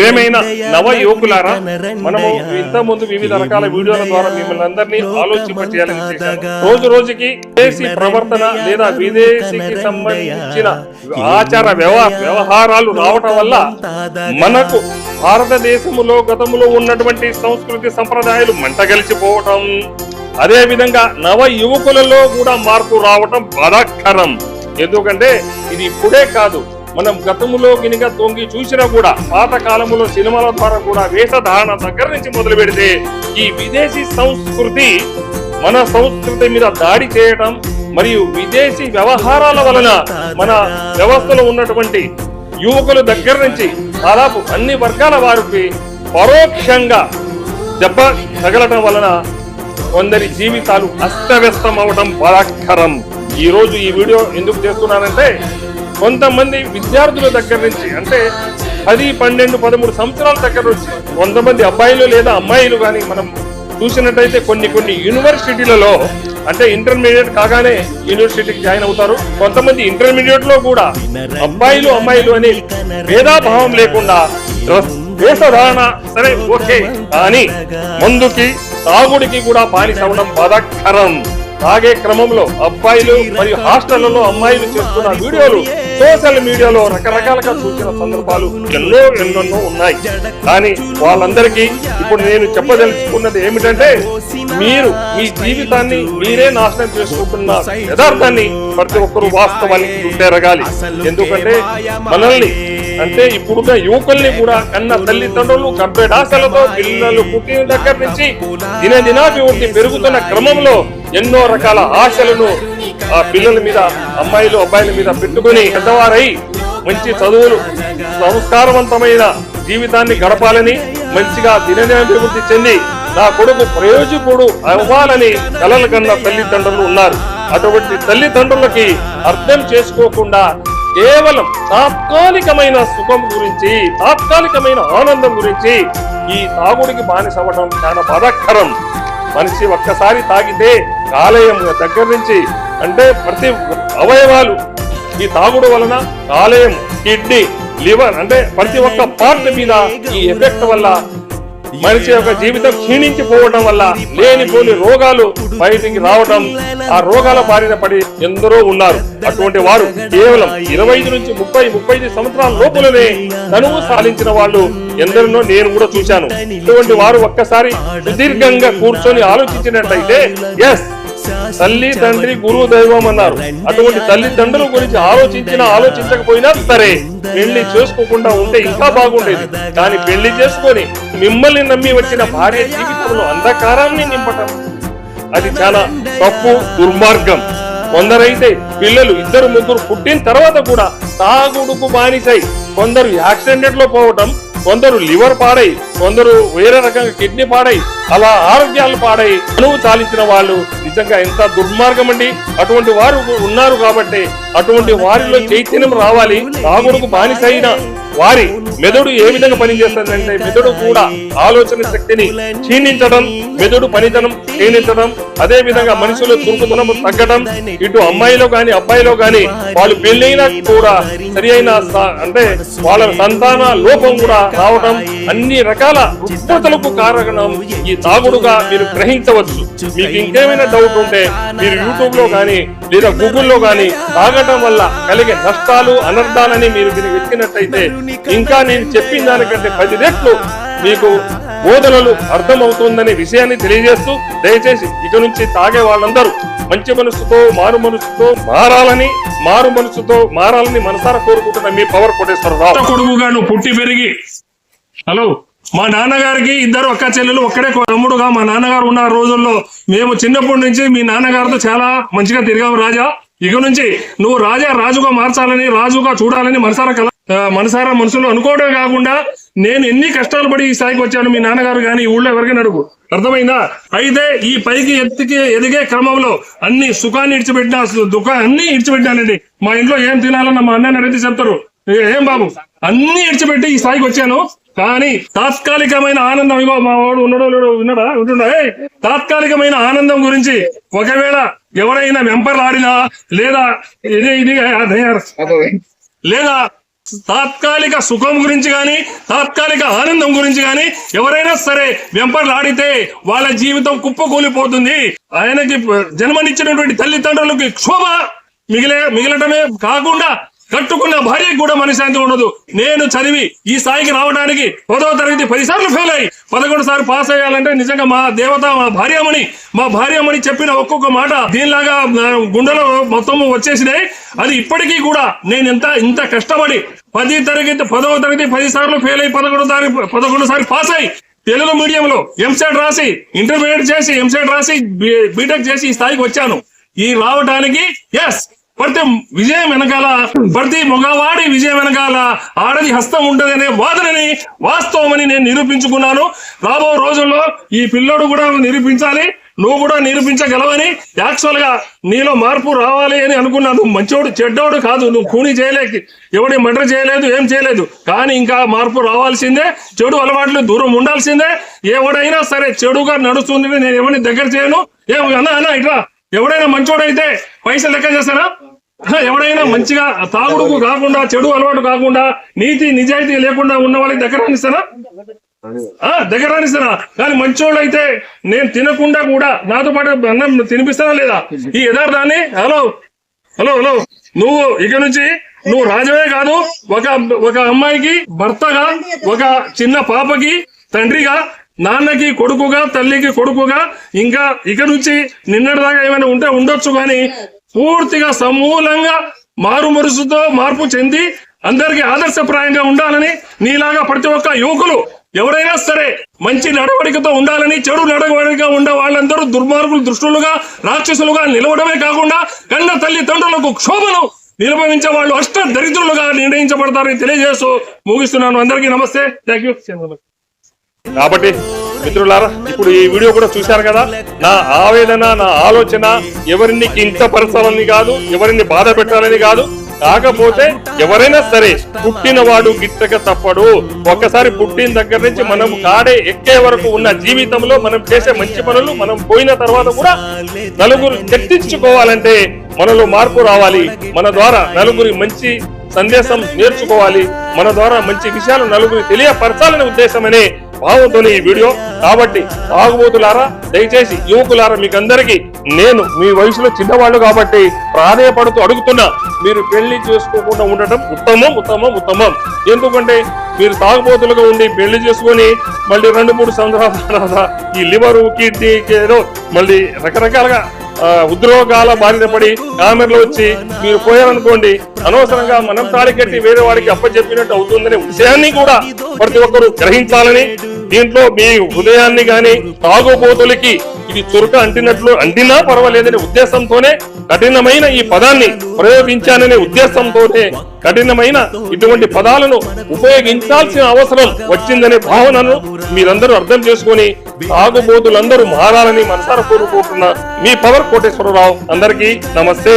ఏమైనా నవ యువకులారా? మనము ఇంత ముందు వివిధ రకాల వీడియోల ద్వారా మిమ్మల్ని అందరినీ ఆలోచింపచేయాలని రోజు రోజుకి విదేశీ ప్రవర్తన లేదా విదేశీకి సంబంధించిన ఆచార వ్యవ- వ్యవహారాలు రావటం వల్ల మనకు భారతదేశములో గతములో ఉన్నటువంటి సంస్కృతి సంప్రదాయాలు మంటగలిచిపోవటం అదే విధంగా నవ యువకులలో కూడా మార్పు రావటం బాధాకరం. ఎందుకంటే ఇది ఇప్పుడే కాదు. మనం గతంలో గినిక తొంగి చూసినా కూడా పాత కాలంలో సినిమాల ద్వారా కూడా వేషధారణ దగ్గర నుంచి మొదలు పెడితే ఈ విదేశీ సంస్కృతి మన సంస్కృతి మీద దాడి చేయటం మరియు విదేశీ వ్యవహారాల వలన మన వ్యవస్థలో ఉన్నటువంటి యువకుల దగ్గర నుంచి దాదాపు అన్ని వర్గాల వారికి పరోక్షంగా దెబ్బ తగలటం వలన కొందరి జీవితాలు అస్తవ్యస్తం అవటం బాధాకరం ఈ రోజు ఈ వీడియో ఎందుకు చేస్తున్నానంటే కొంతమంది విద్యార్థుల దగ్గర నుంచి అంటే పది పన్నెండు పదమూడు సంవత్సరాల దగ్గర నుంచి కొంతమంది అబ్బాయిలు లేదా అమ్మాయిలు కానీ మనం చూసినట్టయితే కొన్ని కొన్ని యూనివర్సిటీలలో అంటే ఇంటర్మీడియట్ కాగానే యూనివర్సిటీకి జాయిన్ అవుతారు. కొంతమంది ఇంటర్మీడియట్లో కూడా అబ్బాయిలు అమ్మాయిలు అని భేదాభావం లేకుండా వేషధారణ సరే ఓకే కానీ ముందుకి తాగుడికి కూడా బానిస అవడం బాధాకరం. తాగే క్రమంలో అబ్బాయిలు మరియు హాస్టళ్ళలో అమ్మాయిలు చేస్తున్న వీడియోలు సోషల్ మీడియాలో రకరకాలుగా చూసిన సందర్భాలు ఎన్నో ఎన్నెన్నో ఉన్నాయి. కానీ వాళ్ళందరికీ ఇప్పుడు నేను చెప్పదలుచుకున్నది ఏమిటంటే మీరు మీ జీవితాన్ని మీరే నాశనం చేసుకుంటున్న యథార్థాన్ని ప్రతి ఒక్కరు వాస్తవానికి గుర్తెరగాలి ఎందుకంటే మనల్ని అంటే ఇప్పుడున్న యువకుల్ని కూడా కన్న తల్లిదండ్రులు గర్భడాశలతో పిల్లలు పుట్టిన దగ్గర నుంచి దినదినాభివృద్ధి పెరుగుతున్న క్రమంలో ఎన్నో రకాల ఆశలను ఆ పిల్లల మీద అమ్మాయిలు అబ్బాయిల మీద పెట్టుకుని పెద్దవారై మంచి చదువులు సంస్కారవంతమైన జీవితాన్ని గడపాలని మంచిగా దినదినాభివృద్ధి చెంది నా కొడుకు ప్రయోజకుడు అవ్వాలని కలలు కన్న తల్లిదండ్రులు ఉన్నారు. అటువంటి తల్లిదండ్రులకి అర్థం చేసుకోకుండా కేవలం తాత్కాలికమైన సుఖం గురించి తాత్కాలికమైన ఆనందం గురించి ఈ తాగుడికి బానిసవ్వడం చాలా బాధాకరం. మనిషి ఒక్కసారి తాగితే కాలేయం దగ్గర నుంచి అంటే ప్రతి అవయవాలు ఈ తాగుడు వలన కాలేయం కిడ్నీ లివర్ అంటే ప్రతి ఒక్క పార్ట్ మీద ఈ ఎఫెక్ట్ వల్ల మనిషి యొక్క జీవితం క్షీణించిపోవడం వల్ల లేనిపోని రోగాలు బయటికి రావడం ఆ రోగాల బారిన పడి ఎందరో ఉన్నారు. అటువంటి వారు కేవలం ఇరవై ఐదు నుంచి ముప్పై ముప్పై ఐదు సంవత్సరాల లోపలనే తనువు సాధించిన వాళ్ళు ఎందరినో నేను కూడా చూశాను. ఇటువంటి వారు ఒక్కసారి సుదీర్ఘంగా కూర్చొని ఆలోచించినట్లయితే ఎస్ తల్లి తండ్రి గురువు దైవం అన్నారు. అటువంటి తల్లిదండ్రుల గురించి ఆలోచించినా ఆలోచించకపోయినా సరే పెళ్ళి చేసుకోకుండా ఉంటే ఇంకా బాగుండేది. కానీ పెళ్ళి చేసుకొని మిమ్మల్ని నమ్మి వచ్చిన భార్య జీవితంలో అంధకారాన్ని నింపటం అది చాలా తప్పు దుర్మార్గం. కొందరైతే పిల్లలు ఇద్దరు ముగ్గురు పుట్టిన తర్వాత కూడా తాగుడుకు బానిసై కొందరు యాక్సిడెంట్లో పోవటం కొందరు లివర్ పాడై కొందరు వేరే రకంగా కిడ్నీ పాడై అలా ఆరోగ్యాలు పాడై అనువు చాలించిన వాళ్ళు నిజంగా ఎంత దుర్మార్గం అండి అటువంటి వారు ఉన్నారు కాబట్టి అటువంటి వారిలో చైతన్యం రావాలి. తాగుడుకు బానిసైన వారి మెదడు ఏ విధంగా పనిచేస్తుందంటే మెదడు కూడా ఆలోచన శక్తిని క్షీణించడం మెదడు పనితనం క్షీణించడం అదే విధంగా మనుషులు చురుకుతనం తగ్గడం ఇటు అమ్మాయిలో గాని అబ్బాయిలో గాని వాళ్ళు పెళ్ళైనా కూడా సరి అయిన స- అంటే వాళ్ళ సంతాన లోపం కూడా రావడం అన్ని రకాల రుగ్మతలకు కారణం ఈ తాగుడుగా మీరు గ్రహించవచ్చు. మీకు ఇంకేమైనా డౌట్ ఉంటే మీరు యూట్యూబ్లో కానీ లేదా గూగుల్లో కానీ తాగటం వల్ల కలిగే నష్టాలు అనర్థాలని మీరు దీన్ని వెతికినట్టయితే ఇంకా నేను చెప్పిన దానికంటే పది రెట్లు మీకు బోధనలు అర్థమవుతుందనే విషయాన్ని తెలియజేస్తూ దయచేసి ఇక నుంచి తాగే వాళ్ళందరూ మంచి మనసుతో మారు మనసుతో మారాలని మారు మనసుతో మారాలని మనసారా కోరుకుంటున్న మీ పవర్ కోటేశ్వరరావు. కొడుకుగా నువ్వు పుట్టి పెరిగి. హలో. మా నాన్నగారికి ఇద్దరు ఒక్క చెల్లెలు ఒక్కడే తమ్ముడుగా మా నాన్నగారు ఉన్న రోజుల్లో మేము చిన్నప్పటి నుంచి మీ నాన్నగారితో చాలా మంచిగా తిరిగాము రాజా. ఇక నుంచి నువ్వు రాజా రాజుగా మార్చాలని రాజుగా చూడాలని మనసారా కల మనసారా మనసులో అనుకోవడమే కాకుండా నేను ఎన్ని కష్టాలు పడి ఈ స్థాయికి వచ్చాను మీ నాన్నగారు కానీ ఈ ఊళ్ళో ఎవరికైనా అడుగు అర్థమైందా? అయితే ఈ పైకి ఎత్తికి ఎదిగే క్రమంలో అన్ని సుఖాన్ని ఇడిచిపెట్టినా దుఃఖాన్ని అన్ని ఇడిచిపెట్టానండి. మా ఇంట్లో ఏం తినాలన్న మా అన్నని అడిగితే చెప్తారు. ఏం బాబు? అన్ని ఇడిచిపెట్టి ఈ స్థాయికి వచ్చాను. కానీ తాత్కాలికమైన ఆనందం ఇగో మా వాడు ఉన్నాడో లేడో విన్నాడా ఏయ్, తాత్కాలికమైన ఆనందం గురించి ఒకవేళ ఎవరైనా వెంపర్లు ఆడినా లేదా ఇది ఇది లేదా తాత్కాలిక సుఖం గురించి కానీ తాత్కాలిక ఆనందం గురించి కానీ ఎవరైనా సరే వెంపర్లాడితే వాళ్ళ జీవితం కుప్పకూలిపోతుంది. ఆయనకి జన్మనిచ్చినటువంటి తల్లిదండ్రులకి క్షోభ మిగిలే మిగిలటమే కాకుండా కట్టుకున్న భార్యకు కూడా మనశాంతి ఉండదు. నేను చదివి ఈ స్థాయికి రావడానికి పదవ తరగతి పది సార్లు ఫెయిల్ అయ్యి పదకొండు సార్లు పాస్ అయ్యాలంటే నిజంగా మా దేవత మా భార్యమణి మా భార్యమణి చెప్పిన ఒక్కొక్క మాట దీనిలాగా గుండెలో మొత్తం వచ్చేసినాయి అది ఇప్పటికీ కూడా నేను ఎంత ఇంత కష్టపడి పది తరగతి పదవ తరగతి పది సార్లు ఫెయిల్ అయ్యి పదకొండు తారీఖు పదకొండు సార్లు పాస్ అయ్యి తెలుగు మీడియంలో ఎంసెట్ రాసి ఇంటర్మీడియట్ చేసి ఎంసెట్ రాసి బీటెక్ చేసి ఈ స్థాయికి వచ్చాను. ఈ రావడానికి ఎస్ ప్రతి విజయం వెనకాల ప్రతి మగవాడి విజయం వెనకాల ఆడది హస్తం ఉంటదనే వాదనని వాస్తవమని నేను నిరూపించుకున్నాను. రాబో రోజుల్లో ఈ పిల్లోడు కూడా నిరూపించాలి నువ్వు కూడా నిరూపించగలవని యాక్చువల్గా నీలో మార్పు రావాలి అని అనుకున్నాను. నువ్వు మంచోడు చెడ్డోడు కాదు నువ్వు కూని చేయలేక ఎవడి మర్డర్ చేయలేదు ఏం చేయలేదు. కానీ ఇంకా మార్పు రావాల్సిందే చెడు అలవాట్లు దూరం ఉండాల్సిందే. ఎవడైనా సరే చెడుగా నడుస్తుంది నేను ఎవరిని దగ్గర చేయను. ఏం అన్నా అన్నా ఇట్లా ఎవడైనా మంచోడైతే పైసలు లెక్క చేస్తారా? హ, ఎవడైనా మంచిగా తాగుడుకు కాకుండా చెడు అలవాటు కాకుండా నీతి నిజాయితీ లేకుండా ఉన్న వాళ్ళకి దగ్గర రానిస్తారా ఆ, దగ్గర రానిస్తారా కానీ మంచోళ్ళు అయితే నేను తినకుండా కూడా నాతో పాటు అన్నం తినిపిస్తానా లేదా? ఈ యథార్థాన్ని? హలో? Hello hello? నువ్వు ఇక నుంచి నువ్వు రాజవే కాదు ఒక ఒక అమ్మాయికి భర్తగా ఒక చిన్న పాపకి తండ్రిగా నాన్నకి కొడుకుగా తల్లికి కొడుకుగా ఇంకా ఇక నుంచి నిన్నటిదాకా ఏమైనా ఉంటే ఉండొచ్చు కానీ పూర్తిగా సమూలంగా మారు మరుసుతో మార్పు చెంది అందరికి ఆదర్శప్రాయంగా ఉండాలని నీలాగా ప్రతి ఒక్క యువకులు ఎవరైనా సరే మంచి నడవడికతో ఉండాలని చెడు నడవడిక ఉండే వాళ్ళందరూ దుర్మార్గులు దుష్టులుగా రాక్షసులుగా నిలవడమే కాకుండా కన్న తల్లిదండ్రులకు క్షోభను నిర్వహించే వాళ్ళు అష్ట దరిద్రులుగా నిర్ణయించబడతారని తెలియజేస్తూ ముగిస్తున్నాను. అందరికీ నమస్తే. థ్యాంక్ యూ కాబట్టి మిత్రులారా ఇప్పుడు ఈ వీడియో కూడా చూశారు కదా? నా ఆవేదన నా ఆలోచన ఎవరిని కించపరచాలని కాదు ఎవరిని బాధ పెట్టాలని కాదు. కాకపోతే ఎవరైనా సరే పుట్టినవాడు గిట్టక తప్పడు. ఒక్కసారి పుట్టిన దగ్గర నుంచి మనం కాడే ఎక్కే వరకు ఉన్న జీవితంలో మనం చేసే మంచి పనులు మనం పోయిన తర్వాత కూడా నలుగురు చర్చించుకోవాలంటే మనలో మార్పు రావాలి. మన ద్వారా నలుగురి మంచి సందేశం నేర్చుకోవాలి. మన ద్వారా మంచి విషయాలు నలుగురు తెలియపరచాలనే ఉద్దేశమనే బాగుంటుంది ఈ వీడియో. కాబట్టి తాగుబోతులారా దయచేసి యువకులారా మీకందరికీ నేను మీ వయసులో చిన్నవాళ్ళు కాబట్టి ప్రాధేయపడుతూ అడుగుతున్నా మీరు పెళ్ళి చేసుకోకుండా ఉండటం ఉత్తమం ఉత్తమం ఉత్తమం. ఎందుకంటే మీరు తాగుబోతులుగా ఉండి పెళ్ళి చేసుకొని మళ్ళీ రెండు మూడు సంవత్సరాల తర్వాత ఈ లివరు కిడ్నీ ఏదో మళ్ళీ రకరకాలుగా ఉద్రోగాల బారిన పడి కామెరలో వచ్చి మీరు పోయారనుకోండి అనవసరంగా మనం తాళికట్టి వేరే వాడికి అప్పచెప్పినట్టు అవుతుందనే విషయాన్ని కూడా ప్రతి ఒక్కరు గ్రహించాలని దీంట్లో మీ హృదయాన్ని గాని తాగుబోతులకి ఇది చురుక అంటినట్లు అంటినా పర్వాలేదనే ఉద్దేశంతోనే కఠినమైన ఈ పదాన్ని ప్రయోగించాననే ఉద్దేశంతోనే కఠినమైన ఇటువంటి పదాలను ఉపయోగించాల్సిన అవసరం వచ్చిందనే భావనను మీరందరూ అర్థం చేసుకొని తాగుబోతులందరూ మారాలని మనసారా కోరుకుంటున్న మీ పవర్ కోటేశ్వరరావు. అందరికీ నమస్తే.